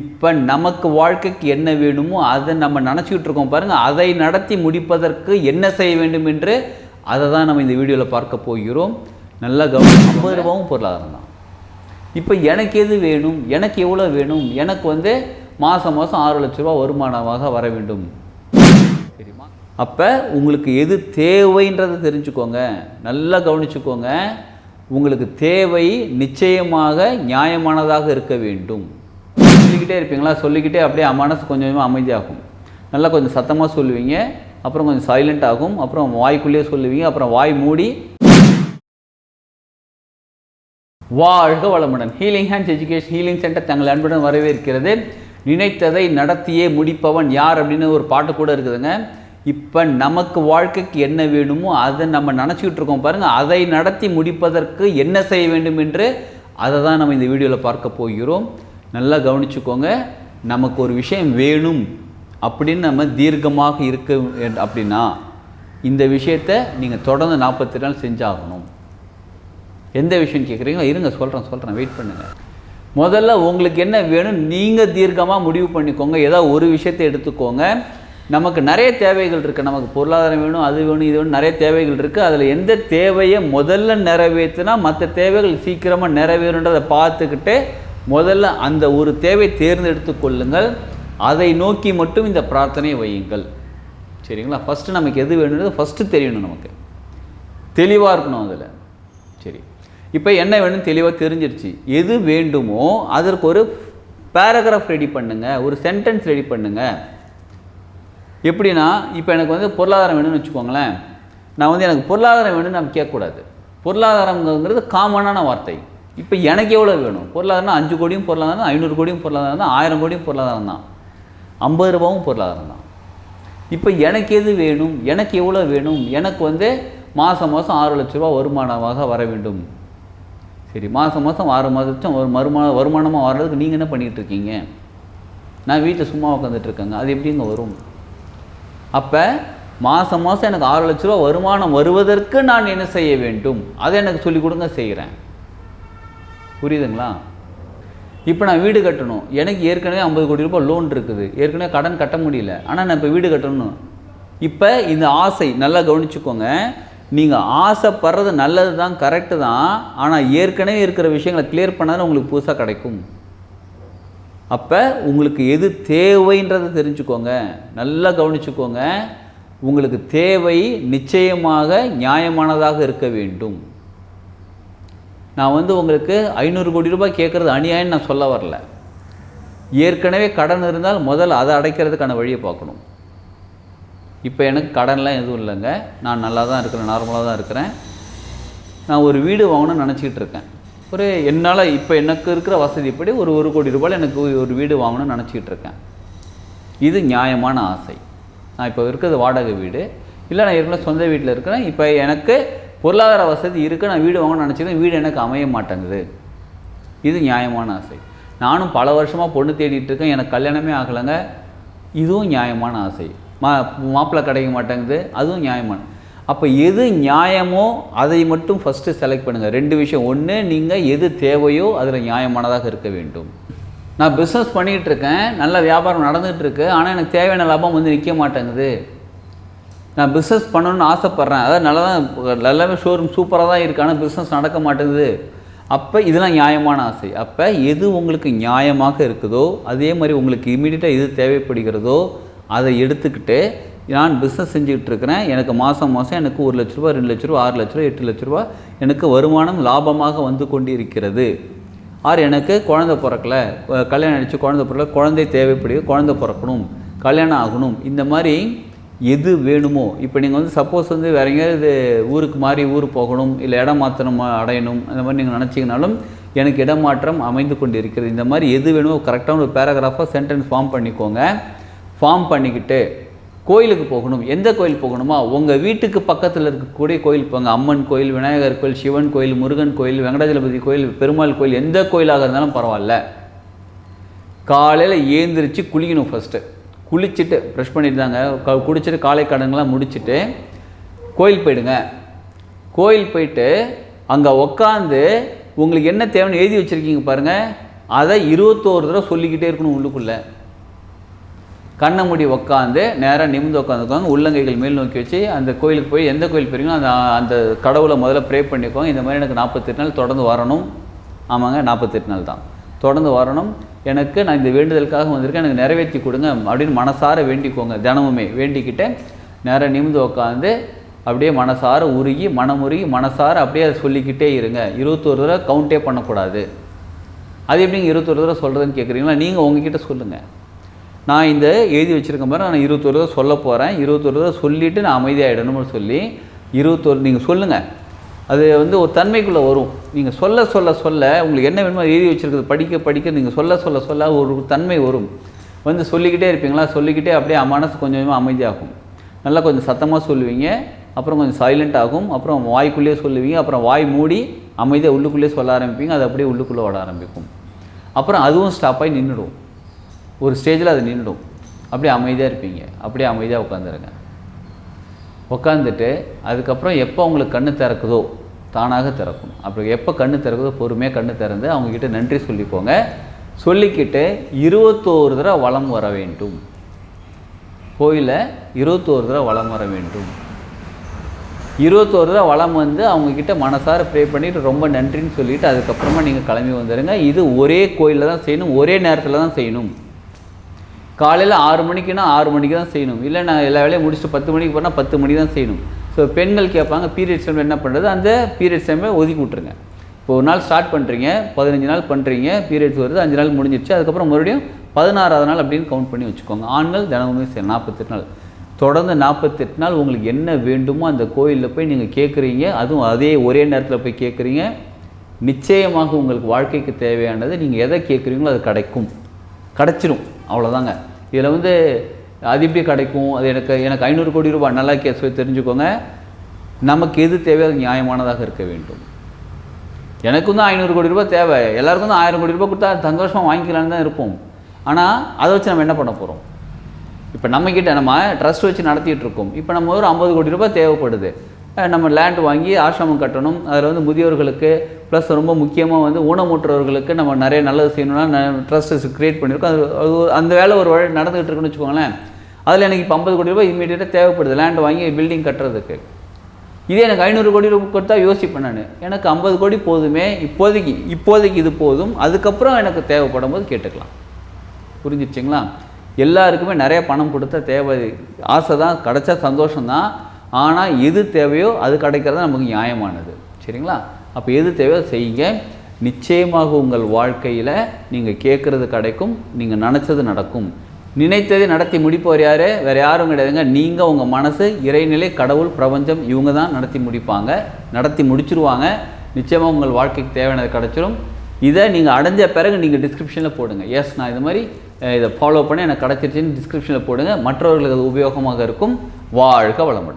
இப்போ நமக்கு வாழ்க்கைக்கு என்ன வேணுமோ அதை நம்ம நினச்சிக்கிட்டு இருக்கோம் பாருங்கள் அதை நடத்தி முடிப்பதற்கு என்ன செய்ய வேண்டும் என்று அதை தான் நம்ம இந்த வீடியோவில் பார்க்க போகிறோம். நல்லா கவனம் ஐம்பது ரூபாவும் பொருளாதாரம் தான். இப்போ எனக்கு எது வேணும்? எனக்கு எவ்வளோ வேணும்? எனக்கு வந்து மாதம் மாதம் ஆறு லட்ச ரூபா வருமானமாக வர வேண்டும். சரிம்மா அப்போ உங்களுக்கு எது தேவைன்றதை தெரிஞ்சுக்கோங்க. நல்லா கவனிச்சுக்கோங்க. உங்களுக்கு தேவை நிச்சயமாக நியாயமானதாக இருக்க வேண்டும். சொல்லிக்கிட்டே இருப்பீங்களா? சொல்லிக்கிட்டே அப்படியே மனசு கொஞ்சம் கொஞ்சமாக அமைதியாகும். நல்லா கொஞ்சம் சத்தமாக சொல்லுவீங்க. அப்புறம் கொஞ்சம் சைலண்ட் ஆகும். அப்புறம் வாய்க்குள்ளேயே சொல்லுவீங்க. அப்புறம் வாய் மூடி வாழ்க வளமுடன். Healing hands education healing centre தங்கள் அன்புடன் வரவேற்கிறது. நினைத்ததை நடத்தியே முடிப்பவன் யார் அப்படின்னு ஒரு பாட்டு கூட இருக்குதுங்க. இப்போ நமக்கு வாழ்க்கைக்கு என்ன வேணுமோ அதை நம்ம நினச்சிக்கிட்டு இருக்கோம் பாருங்கள் அதை நடத்தி முடிப்பதற்கு என்ன செய்ய வேண்டும் என்று அதை தான் நம்ம இந்த வீடியோவில் பார்க்க போகிறோம். நல்லா கவனிச்சுக்கோங்க நமக்கு ஒரு விஷயம் வேணும் அப்படின்னு நம்ம தீர்க்கமாக இருக்க அப்படின்னா இந்த விஷயத்தை நீங்கள் தொடர்ந்து நாற்பத்தி நாள் செஞ்சாகணும். எந்த விஷயம் கேட்குறீங்களோ இருங்க சொல்கிறேன் சொல்கிறேன் வெயிட் பண்ணுங்கள் முதல்ல உங்களுக்கு என்ன வேணும் நீங்கள் தீர்க்கமாக முடிவு பண்ணிக்கோங்க. ஏதாவது ஒரு விஷயத்தை எடுத்துக்கோங்க. நமக்கு நிறைய தேவைகள் இருக்குது நமக்கு பொருளாதாரம் வேணும் அது வேணும் இது வேணும் நிறைய தேவைகள் இருக்குது அதில் எந்த தேவையை முதல்ல நிறைவேற்றினா மற்ற தேவைகள் சீக்கிரமாக நிறைவேறுன்றதை பார்த்துக்கிட்டு முதல்ல அந்த ஒரு தேவை தேர்ந்தெடுத்து கொள்ளுங்கள். அதை நோக்கி மட்டும் இந்த பிரார்த்தனையை வையுங்கள். சரிங்களா? ஃபஸ்ட்டு நமக்கு எது வேணுன்றது ஃபஸ்ட்டு தெரியணும் நமக்கு. தெளிவாக இருக்கணும் அதில். சரி. இப்போ என்ன வேணும்னு தெளிவாக தெரிஞ்சிருச்சு. எது வேண்டுமோ அதற்கு ஒரு பேராகிராஃப் ரெடி பண்ணுங்கள் ஒரு சென்டென்ஸ் ரெடி பண்ணுங்கள் எப்படின்னா இப்போ எனக்கு வந்து பொருளாதாரம் வேணும்னு வச்சுக்கோங்களேன். நான் வந்து எனக்கு பொருளாதாரம் வேணும்னு நம்ம கேட்கக்கூடாது. பொருளாதாரங்கிறது காமனான வார்த்தை. இப்போ எனக்கு எவ்வளோ வேணும்? பொருளாதாரம்னா அஞ்சு கோடியும் பொருளாதாரம் தான் ஐநூறு கோடியும் பொருளாதாரம் தான் ஆயிரம் கோடியும் பொருளாதாரம் தான். ஐம்பது ரூபாவும் பொருளாதாரம் தான். இப்போ எனக்கு எது வேணும்? எனக்கு எவ்வளோ வேணும்? எனக்கு வந்து மாதம் மாதம் ஆறு லட்ச ரூபா வருமானமாக வர வேண்டும். சரி மாதம் மாதம் ஆறு மாதம் ஒரு மறுமான வருமானமாக வர்றதுக்கு நீங்கள் என்ன பண்ணிகிட்டு இருக்கீங்க? நான் வீட்டில் சும்மா உட்காந்துட்ருக்கேங்க அது எப்படிங்க வரும்? அப்போ மாதம் மாதம் எனக்கு ஆறு லட்ச ரூபா வருமானம் வருவதற்கு நான் என்ன செய்ய வேண்டும்? அதை எனக்கு சொல்லிக் கொடுங்க செய்கிறேன். புரியுதுங்களா? இப்போ நான் வீடு கட்டணும். எனக்கு ஏற்கனவே ஐம்பது கோடி ரூபாய் லோன் இருக்குது. ஏற்கனவே கடன் கட்ட முடியல. ஆனால் நான் இப்போ வீடு கட்டணும். இப்போ இந்த ஆசை நல்லா கவனிச்சுக்கோங்க. நீங்கள் ஆசைப்படுறது நல்லது தான் கரெக்டு தான். ஆனால் ஏற்கனவே இருக்கிற விஷயங்களை கிளியர் பண்ணாதான் உங்களுக்கு புதுசாக கிடைக்கும். அப்போ உங்களுக்கு எது தேவைன்றதை தெரிஞ்சுக்கோங்க. நல்லா கவனிச்சுக்கோங்க. உங்களுக்கு தேவை நிச்சயமாக நியாயமானதாக இருக்க வேண்டும். நான் வந்து உங்களுக்கு ஐநூறு கோடி ரூபாய் கேட்குறது அநியாயம்னு நான் சொல்ல வரல. ஏற்கனவே கடன் இருந்தால் முதல்ல அதை அடைக்கிறதுக்கான வழியை பார்க்கணும். இப்போ எனக்கு கடன்லாம் எதுவும் இல்லைங்க. நான் நல்லா தான் இருக்கிறேன் நார்மலாக தான் இருக்கிறேன். நான் ஒரு வீடு வாங்கணும்னு நினச்சிக்கிட்டு இருக்கேன். ஒரு என்னால் இப்போ எனக்கு இருக்கிற வசதி இப்படி ஒரு ஒரு கோடி ரூபாயில் எனக்கு ஒரு வீடு வாங்கணும்னு நினச்சிக்கிட்டு இருக்கேன். இது நியாயமான ஆசை. நான் இப்போ இருக்கிறது வாடகை வீடு. இல்லை நான் ஏற்கனவே சொந்த வீட்டில் இருக்கிறேன். இப்போ எனக்கு பொருளாதார வசதி இருக்குது நான் வீடு வாங்கணும்னு நினச்சிக்கிறேன் வீடு எனக்கு அமைய மாட்டேங்குது. இது நியாயமான ஆசை. நானும் பல வருஷமாக பொண்ணு தேடிட்டு இருக்கேன் எனக்கு கல்யாணமே ஆகலைங்க. இதுவும் நியாயமான ஆசை. மா மாப்பிள்ளை கிடைக்க மாட்டேங்குது அதுவும் நியாயமான. அப்போ எது நியாயமோ அதை மட்டும் ஃபஸ்ட்டு செலக்ட் பண்ணுங்கள் ரெண்டு விஷயம். ஒன்று நீங்கள் எது தேவையோ அதில் நியாயமானதாக இருக்க வேண்டும். நான் பிஸ்னஸ் பண்ணிகிட்ருக்கேன் நல்ல வியாபாரம் நடந்துகிட்ருக்கு ஆனால் எனக்கு தேவையான லாபம் வந்து நிற்க மாட்டேங்குது. நான் பிஸ்னஸ் பண்ணணும்னு ஆசைப்பட்றேன். அதாவது நல்லா தான் எல்லாமே ஷோரூம் சூப்பராக தான் இருக்குது ஆனால் பிஸ்னஸ் நடக்க மாட்டேங்குது. அப்போ இதெல்லாம் நியாயமான ஆசை. அப்போ எது உங்களுக்கு நியாயமாக இருக்குதோ அதே மாதிரி உங்களுக்கு இமீடியட்டாக எது தேவைப்படுகிறதோ அதை எடுத்துக்கிட்டு நான் பிஸ்னஸ் செஞ்சுக்கிட்டு இருக்கிறேன். எனக்கு மாதம் மாதம் எனக்கு ஒரு லட்ச ரூபா ரெண்டு லட்ச ரூபா ஆறு லட்ச ரூபா எட்டு லட்ச ரூபா எனக்கு வருமானம் லாபமாக வந்து கொண்டு இருக்கிறது ஆறு எனக்கு குழந்தை பிறக்கல. கல்யாணம் அடித்து குழந்தை பிறக்கல. குழந்தை தேவைப்படுது குழந்தை பிறக்கணும் கல்யாணம் ஆகணும். இந்த மாதிரி எது வேணுமோ இப்போ நீங்கள் வந்து சப்போஸ் வந்து வேற எங்கேயாவது ஊருக்கு மாறி ஊர் போகணும் இல்லை இடம் மாற்றணும் அடையணும் அந்த மாதிரி நீங்கள் நினச்சிங்கனாலும் எனக்கு இடமாற்றம் அமைந்து கொண்டு இருக்கிறது இந்த மாதிரி எது வேணுமோ கரெக்டான ஒரு பேராகிராஃபாக சென்டென்ஸ் ஃபார்ம் பண்ணிக்கோங்க. ஃபார்ம் பண்ணிக்கிட்டு கோயிலுக்கு போகணும். எந்த கோயில் போகணுமா? உங்கள் வீட்டுக்கு பக்கத்தில் இருக்கக்கூடிய கோயில் போங்க. அம்மன் கோயில் விநாயகர் கோயில் சிவன் கோயில் முருகன் கோயில் வெங்கடாஜலபதி கோயில் பெருமாள் கோயில் எந்த கோயிலாக இருந்தாலும் பரவாயில்ல. காலையில் ஏந்திரிச்சு குளிக்கணும் ஃபஸ்ட்டு குளிச்சுட்டு ப்ரெஷ் பண்ணிட்டாங்க க குடிச்சிட்டு காலை கடன்கள்லாம் முடிச்சுட்டு கோயில் போயிடுங்க. கோயில் போயிட்டு அங்கே உக்காந்து உங்களுக்கு என்ன தேவைன்னு எழுதி வச்சுருக்கீங்க பாருங்கள் அதை இருபத்தோரு தடவை சொல்லிக்கிட்டே இருக்கணும் உள்ளுக்குள்ளே. கண்ணை மூடி உக்காந்து நேராக நிமிர்ந்து உட்காந்துக்கோங்க உள்ளங்கைகள் மேல் நோக்கி வச்சு அந்த கோயிலுக்கு போய் எந்த கோயில் போகிறீங்களோ அந்த அந்த கடவுளை முதல்ல ப்ரே பண்ணிக்கோங்க. இந்த மாதிரி எனக்கு நாற்பத்தெட்டு நாள் தொடர்ந்து வரணும். ஆமாங்க நாற்பத்தெட்டு நாள் தான். தொடர்ந்து வரணும். எனக்கு நான் இந்த வேண்டுதலுக்காக வந்திருக்கேன். எனக்கு நிறைவேற்றி கொடுங்க. அப்படின்னு மனசார வேண்டிக்கோங்க. தினமுமே வேண்டிக்கிட்டு நேராக நிமிர்ந்து உட்காந்து அப்படியே மனசார உருகி மனமுருகி மனசார அப்படியே அதை சொல்லிக்கிட்டே இருங்க. இருபத்தோரு தடவை கவுண்டே பண்ணக்கூடாது. அது எப்படிங்க இருபத்தொரு தடவை சொல்கிறதுன்னு கேட்குறீங்களா நீங்கள் உங்ககிட்ட சொல்லுங்கள் நான் இந்த எழுதி வச்சுருக்க மாதிரி நான் இருபத்தொரு தடவை சொல்ல போகிறேன் இருபத்தொரு தடவை சொல்லிவிட்டு நான் அமைதியாகிடணும்னு சொல்லி இருபத்தொரு நீங்கள் சொல்லுங்கள் அது வந்து ஒரு தன்மைக்குள்ளே வரும். நீங்கள் சொல்ல சொல்ல சொல்ல உங்களுக்கு என்ன வேணுமோ எழுதி வச்சுருக்குது படிக்க படிக்க நீங்கள் சொல்ல சொல்ல சொல்ல ஒரு தன்மை வரும். வந்து சொல்லிக்கிட்டே இருப்பீங்களா? சொல்லிக்கிட்டே அப்படியே மனசு கொஞ்சம் கொஞ்சமாக அமைதியாகும். நல்லா கொஞ்சம் சத்தமாக சொல்லுவீங்க. அப்புறம் கொஞ்சம் சைலண்ட் ஆகும். அப்புறம் வாய்க்குள்ளேயே சொல்லுவீங்க. அப்புறம் வாய் மூடி அமைதியாக உள்ளுக்குள்ளேயே சொல்ல ஆரம்பிப்பீங்க. அது அப்படியே உள்ளுக்குள்ளே ஓட ஆரம்பிக்கும். அப்புறம் அதுவும் ஸ்டாப் ஆகி நின்றுடும். ஒரு ஸ்டேஜில் அது நின்றுடும். அப்படியே அமைதியாக இருப்பீங்க. அப்படியே அமைதியாக உட்காந்துருங்க உட்காந்துட்டு அதுக்கப்புறம் எப்போ உங்களுக்கு கண்ணு திறக்குதோ தானாக திறக்கும் அப்புறம் எப்போ கண்ணு திறக்குதோ பொறுமையாக கண்ணு திறந்து அவங்கக்கிட்ட நன்றி சொல்லிக்கோங்க. சொல்லிக்கிட்டு இருபத்தோரு தடவை வளம் வர வேண்டும். கோயிலில் இருபத்தோரு தடவை வளம் வர வேண்டும். இருபத்தோரு தடவை வளம் வந்து அவங்கக்கிட்ட மனசார ப்ரே பண்ணிவிட்டு ரொம்ப நன்றின்னு சொல்லிவிட்டு அதுக்கப்புறமா நீங்கள் கிளம்பி வந்துடுங்க இது ஒரே கோயிலில் தான் செய்யணும் ஒரே நேரத்தில் தான் செய்யணும். காலையில் ஆறு மணிக்குன்னா ஆறு மணிக்கு தான் செய்யணும். இல்லை நான் எல்லா வேலையும் முடிச்சுட்டு பத்து மணிக்கு போனால் பத்து மணிக்கு தான் செய்யணும். ஸோ பெண்கள் கேட்பாங்க பீரியட்ஸ் டைம் என்ன பண்ணுறது அந்த பீரியட்ஸ் டைமை ஒதுக்கி விட்ருங்க இப்போ ஒரு நாள் ஸ்டார்ட் பண்ணுறீங்க பதினஞ்சு நாள் பண்ணுறீங்க பீரியட்ஸ் வருது அஞ்சு நாள் முடிஞ்சிருச்சு அதுக்கப்புறம் மறுபடியும் பதினாறாவது நாள் அப்படின்னு கவுண்ட் பண்ணி வச்சுக்கோங்க. ஆண்கள் தினமுமே சரி நாற்பத்தெட்டு நாள். தொடர்ந்து நாற்பத்தெட்டு நாள் உங்களுக்கு என்ன வேண்டுமோ அந்த கோயிலில் போய் நீங்கள் கேட்குறீங்க அதுவும் அதே ஒரே நேரத்தில் போய் கேட்குறீங்க. நிச்சயமாக உங்களுக்கு வாழ்க்கைக்கு தேவையானது நீங்கள் எதை கேட்குறீங்களோ அது கிடைக்கும். கிடச்சிரும். அவ்வளோதாங்க இதில் வந்து அது எப்படி கிடைக்கும்? அது எனக்கு எனக்கு ஐநூறு கோடி ரூபாய் நல்லா கே தெரிஞ்சுக்கோங்க. நமக்கு எது தேவையோ அது நியாயமானதாக இருக்க வேண்டும். எனக்கும் தான் ஐநூறு கோடி ரூபாய் தேவை. எல்லாருக்கும் தான் ஆயிரம் கோடி ரூபாய் கொடுத்தா சந்தோஷமாக வாங்கிக்கலான்னு தான் இருப்போம். ஆனால் அதை வச்சு நம்ம என்ன பண்ண போகிறோம் இப்போ நம்மக்கிட்ட நம்ம ட்ரஸ்ட் வச்சு நடத்திட்டு இருக்கோம். இப்போ நம்ம ஒரு ஐம்பது கோடி ரூபாய் தேவைப்படுது. நம்ம லேண்ட் வாங்கி ஆசிரமம் கட்டணும். அதில் வந்து முதியோர்களுக்கு ப்ளஸ் ரொம்ப முக்கியமாக வந்து ஊனமுற்றவர்களுக்கு நம்ம நிறைய நல்லது செய்யணும்னா ட்ரஸ்ட்ஸ் க்ரியேட் பண்ணியிருக்கோம் அது அந்த வேலை ஒரு வழி நடந்துகிட்டு இருக்குன்னு வச்சுக்கோங்களேன். அதில் எனக்கு இப்போ ஐம்பது கோடி ரூபாய் இமீடியட்டாக தேவைப்படுது லேண்ட் வாங்கி பில்டிங் கட்டுறதுக்கு. இதே எனக்கு ஐநூறு கோடி ரூபாய் கொடுத்தா யோசிப்பேன் நான். எனக்கு ஐம்பது கோடி போதுமே இப்போதைக்கு இப்போதைக்கு இது போதும் அதுக்கப்புறம் எனக்கு தேவைப்படும் போது கேட்டுக்கலாம். புரிஞ்சிடுச்சிங்களா? எல்லாருக்குமே நிறைய பணம் கொடுத்தா தேவை ஆசை தான் கிடைச்சா சந்தோஷம்தான். ஆனால் எது தேவையோ அது கிடைக்கிறது நமக்கு நியாயமானது. சரிங்களா? அப்போ எது தேவையோ செய்யுங்க. நிச்சயமாக உங்கள் வாழ்க்கையில் நீங்கள் கேட்குறது கிடைக்கும் நீங்கள் நினச்சது நடக்கும். நினைத்ததை நடத்தி முடிப்பவர் யார்? வேறு யாரும் கிடையாதுங்க. நீங்கள் உங்கள் மனசு இறைநிலை கடவுள் பிரபஞ்சம் இவங்க தான் நடத்தி முடிப்பாங்க. நடத்தி முடிச்சுருவாங்க. நிச்சயமாக உங்கள் வாழ்க்கைக்கு தேவையானது கிடச்சிரும். இதை நீங்கள் அடைஞ்ச பிறகு நீங்கள் டிஸ்கிரிப்ஷனில் போடுங்க. எஸ் நான் இது மாதிரி இதை ஃபாலோ பண்ணி எனக்கு கிடச்சிருச்சுன்னு டிஸ்கிரிப்ஷனில் போடுங்க. மற்றவர்களுக்கு அது உபயோகமாக இருக்கும். வாழ்க வளமுடன்.